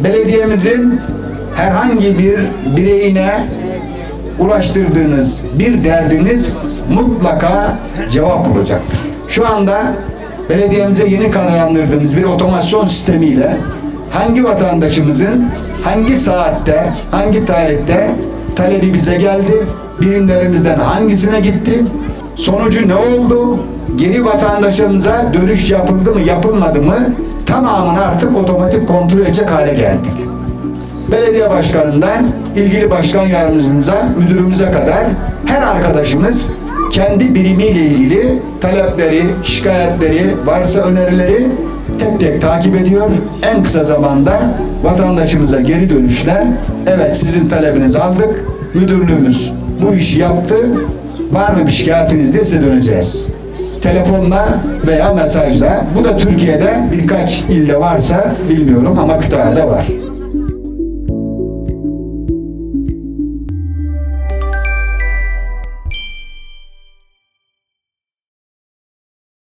belediyemizin herhangi bir bireyine ulaştırdığınız bir derdiniz mutlaka cevap bulacaktır. Şu anda belediyemize yeni kazandırdığımız bir otomasyon sistemiyle hangi vatandaşımızın hangi saatte, hangi tarihte talebi bize geldi, birimlerimizden hangisine gitti, sonucu ne oldu, geri vatandaşımıza dönüş yapıldı mı, yapılmadı mı? Tamamını artık otomatik kontrol edecek hale geldik. Belediye başkanından ilgili başkan yardımcımıza, müdürümüze kadar her arkadaşımız kendi birimiyle ilgili talepleri, şikayetleri, varsa önerileri tek tek takip ediyor. En kısa zamanda vatandaşımıza geri dönüşle evet sizin talebinizi aldık, müdürlüğümüz bu işi yaptı, var mı bir şikayetiniz diye size döneceğiz. Telefonla veya mesajla. Bu da Türkiye'de birkaç ilde varsa bilmiyorum ama Kütahya'da var.